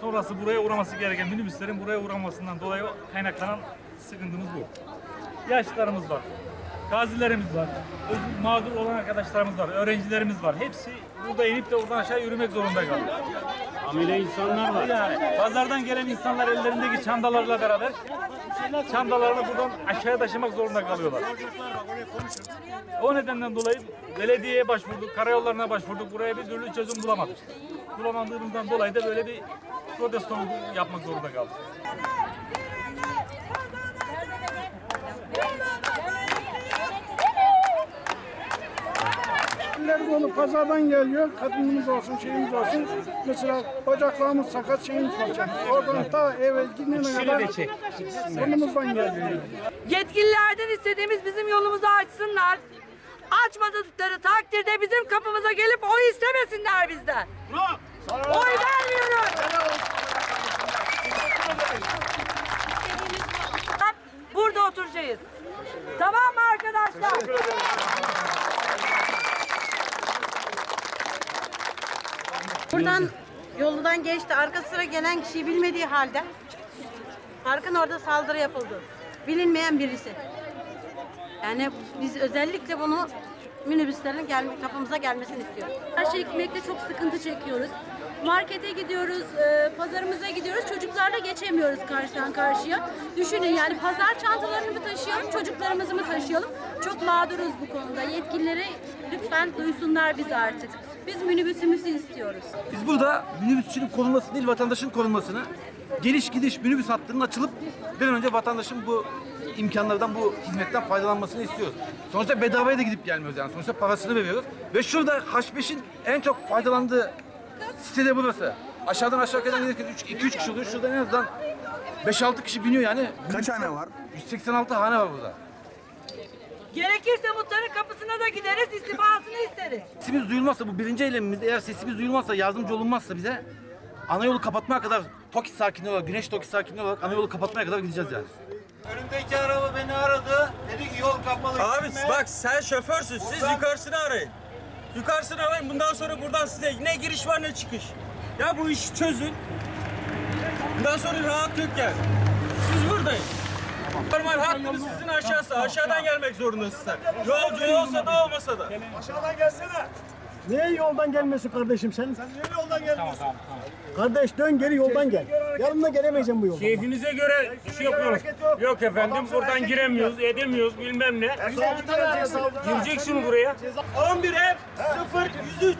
Sonrası buraya uğraması gereken minibüslerin buraya uğramasından dolayı kaynaklanan sıkıntımız bu. Yaşlılarımız var, gazilerimiz var, mağdur olan arkadaşlarımız var, öğrencilerimiz var. Hepsi burada inip de oradan aşağı yürümek zorunda kalıyor. Amele insanlar var. Yani pazardan gelen insanlar ellerindeki çandalarla beraber çandalarını buradan aşağıya taşımak zorunda kalıyorlar. O nedenden dolayı belediyeye başvurduk, karayollarına başvurduk. Buraya bir türlü çözüm bulamadık. Bulamadığımızdan dolayı da böyle bir protesto yapmak zorunda kaldık. Dolu pazardan geliyor. Kadınımız olsun, şeyimiz olsun. Mesela bacaklarımız sakat, şeyimiz sakat. Oradan ta eve gidene kadar burnumuzdan geliyor. Yetkililerden istediğimiz bizim yolumuzu açsınlar. Açmadıkları takdirde bizim kapımıza gelip oy istemesinler bizden. Oy vermiyoruz. Burada oturacağız. Tamam mı arkadaşlar? Buradan yoldan geçti. Arka sıra gelen kişiyi bilmediği halde parkın orada saldırı yapıldı. Bilinmeyen birisi. Yani biz özellikle bunu minibüslerin gelme, kapımıza gelmesini istiyoruz. Her şey gitmekte çok sıkıntı çekiyoruz. Markete gidiyoruz, e, pazarımıza gidiyoruz. Çocuklarla geçemiyoruz karşıdan karşıya. Düşünün yani pazar çantalarını mı taşıyalım, çocuklarımızı mı taşıyalım? Çok mağduruz bu konuda. Yetkilileri lütfen duysunlar bizi artık. Biz minibüsümüzü istiyoruz. Biz burada minibüsçünün korunmasını değil vatandaşın korunmasını, geliş gidiş minibüs hattının açılıp bir an önce vatandaşın bu imkanlardan, bu hizmetten faydalanmasını istiyoruz. Sonuçta bedavaya da gidip gelmiyoruz yani. Sonuçta parasını veriyoruz. Ve şurada H5'in en çok faydalandığı site de burası. Aşağıdan aşağı kadar gelirken 2-3 kişi oluyor. Şurada en azından 5-6 kişi biniyor yani. Kaç hane var? 186 hane var burada. Gerekirse muhtarın kapısına da gideriz, istifasını isteriz. Sesimiz duyulmazsa bu birinci eylemimiz eğer sesimiz duyulmazsa yardımcı olunmazsa bize ana yolu kapatmaya kadar TOKİ sakinliği olarak, Güneş TOKİ sakinliği olarak ana yolu kapatmaya kadar gideceğiz yani. Önümdeki araba beni aradı. Dedi ki yol kapalı. Abi gitme. bak sen şoförsün. Siz yukarısını arayın. Yukarısını arayın. Bundan sonra buradan size ne giriş var ne çıkış. Ya bu işi çözün. Bundan sonra rahat yok yani. Siz buradayın. Normal hattınız sizin aşağısı. Aşağıdan gelmek zorundasınız. Yolcu olsa da olmasa da. Aşağıdan gelsene. Niye yoldan gelmiyorsun kardeşim sen? Sen niye yoldan gelmiyorsun? Kardeş dön geri yoldan gel. Yanımda gelemeyeceğim bu yoldan. Keyfinize göre iş yapıyoruz. Yok efendim buradan giremiyoruz, edemiyoruz bilmem ne. Gireceksin buraya. 11 ev 0 103.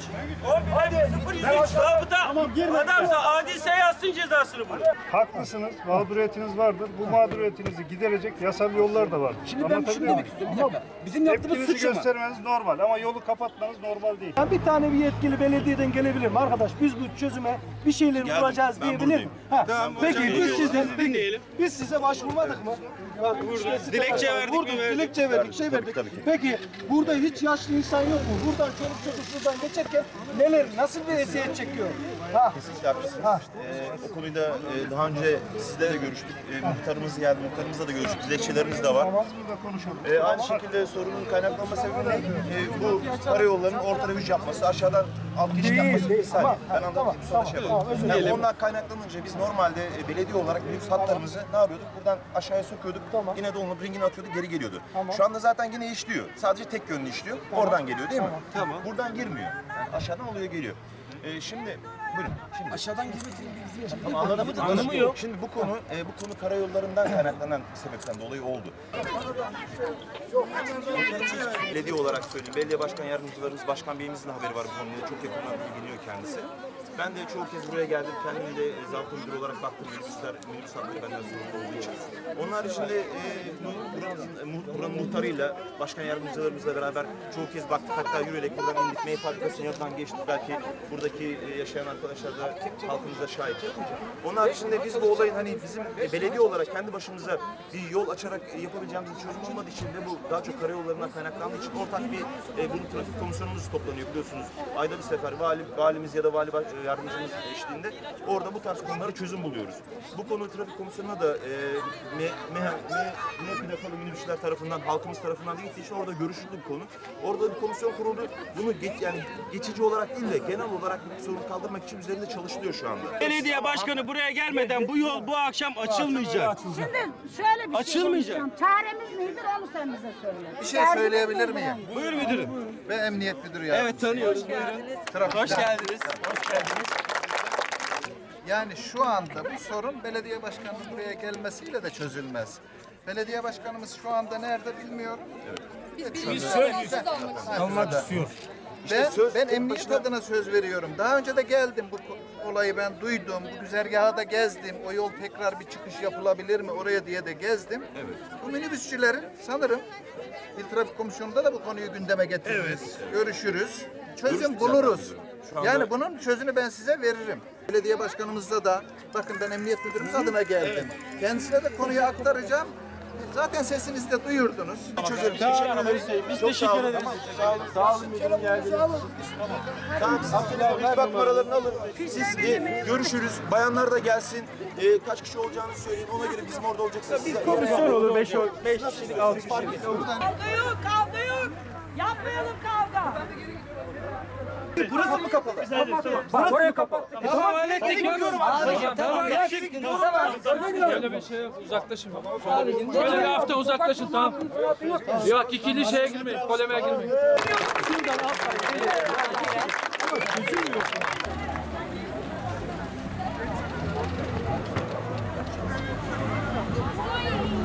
11 ev 0 103. Zabıta. Tamam. Adamsa adilse yazsın cezasını bunu. Haklısınız, mağduriyetiniz vardır. Bu mağduriyetinizi giderecek yasal yollar da var. Şimdi ben şunu demek istiyorum. Bir. Bizim yaptığımız suç ama. göstermeniz normal ama yolu kapatmanız normal değil. Bir tane bir yetkili belediyeden gelebilir mi arkadaş? Biz bu çözüme bir şeyler bulacağız diyebilir mi? Ha. Peki biz size peki, biz size başvurmadık mı? Bak, işte size- Dilekçe verdik mi? Vurduk, Verdik. dilekçe verdik, şey verdik. Peki burada hiç yaşlı insan yok mu? Buradan çoluk çocuk buradan geçerken neler, nasıl bir eziyet çekiyor? Ha. Kesinlikle haklısınız. Ee, o konuyla e, daha önce sizle de görüştük. E, muhtarımız geldi, muhtarımızla da görüştük. Dilekçelerimiz de var. E, aynı şekilde sorunun kaynaklanma sebebi ne? E, bu karayollarının orta rüç yapması, aşağıdan alt geçit yapması vesaire. Ben anlatayım sonra şey tamam, yapalım. Yani ondan kaynaklanınca biz normalde e, belediye olarak minibüs hatlarımızı ne yapıyorduk? Buradan aşağıya sokuyorduk. Yine de onu ringine atıyorduk, geri geliyordu. Şu anda zaten yine işliyor. Sadece tek yönlü işliyor. Oradan geliyor değil mi? Buradan girmiyor. Yani aşağıdan oluyor geliyor. E, şimdi buyurun. Şimdi Aşağıdan girmesi bizim için Ama anladın mı? Anlamı yok. Şimdi bu konu e, bu konu karayollarından kaynaklanan sebepten dolayı oldu. Belediye olarak söyleyeyim. Belediye başkan yardımcılarımız, başkan beyimizin de haberi var bu konuda. Çok yakından ilgileniyor kendisi. Ben de çoğu kez buraya geldim. Kendim de e, zabıta müdürü olarak baktım. Minibüsler, minibüs hatları benden sorumlu olduğu için. Onun haricinde e, bu- buranın, e, buranın muhtarıyla, başkan yardımcılarımızla beraber çoğu kez baktık. Hatta yürüyerek buradan indik. Mey fabrikasının yanından geçtik. Belki buradaki e, yaşayan arkadaşlar da halkımız da şahit. Onun haricinde biz bu olayın hani bizim belediye olarak kendi başımıza bir yol açarak yapabileceğimiz bir çözüm olmadığı için ve bu daha çok karayollarından kaynaklandığı için ortak bir e, bunu trafik komisyonumuz toplanıyor biliyorsunuz. Ayda bir sefer vali, valimiz ya da vali e, yardımcımız eşliğinde orada bu tarz konuları çözüm buluyoruz. Bu konu trafik komisyonuna da e, me, me, me plakalı minibüsler tarafından, halkımız tarafından da gittiği için orada görüşüldü bu konu. Orada bir komisyon kuruldu. Bunu geç, yani geçici olarak değil de genel olarak bu sorunu kaldırmak için vatandaşın üzerinde çalışılıyor şu anda. Belediye başkanı buraya gelmeden bu yol bu akşam açılmayacak. Şimdi şöyle bir şey Açılmayacak. konuşacağım. Çaremiz nedir onu sen bize söyle. Bir şey söyleyebilir miyim? Buyur müdürüm. Ben emniyet müdürü ya. Evet tanıyoruz buyurun. Hoş geldiniz. Yani şu anda bu sorun belediye başkanının buraya gelmesiyle de çözülmez. Belediye başkanımız şu anda nerede bilmiyorum. Biz almak istiyor. Ben, ben emniyet adına söz veriyorum. Daha önce de geldim bu olayı ben duydum. Bu güzergahı da gezdim. O yol tekrar bir çıkış yapılabilir mi oraya diye de gezdim. Bu minibüsçülerin sanırım İl Trafik Komisyonu'nda da bu konuyu gündeme getiririz. Görüşürüz. Çözüm buluruz. Yani bunun çözünü ben size veririm. Belediye başkanımızla da bakın ben emniyet müdürümüz adına geldim. Kendisine de konuyu aktaracağım. Zaten sesinizi de duyurdunuz. Çözelim. Teşekkür ederiz. Biz teşekkür ederiz. Sağ olun müdürüm geldiniz. Tamam siz telefon bak paralarını alın. Siz e, görüşürüz. Bayanlar da gelsin. E, kaç kişi olacağını söyleyin. Ona göre bizim orada olacaksa size. Komisyon olur 5 5 kişilik 6 kişilik. Kavga yok, kavga yok. Yapmayalım kavga. Burası mı kapalı? Buraya kapat. Tamam hallettik görüyorum. Tamam Böyle bir şey yok. Uzaklaşın. Böyle bir hafta uzaklaşın tamam. Yok ikili şeye girmeyin. Polemiğe girmeyin.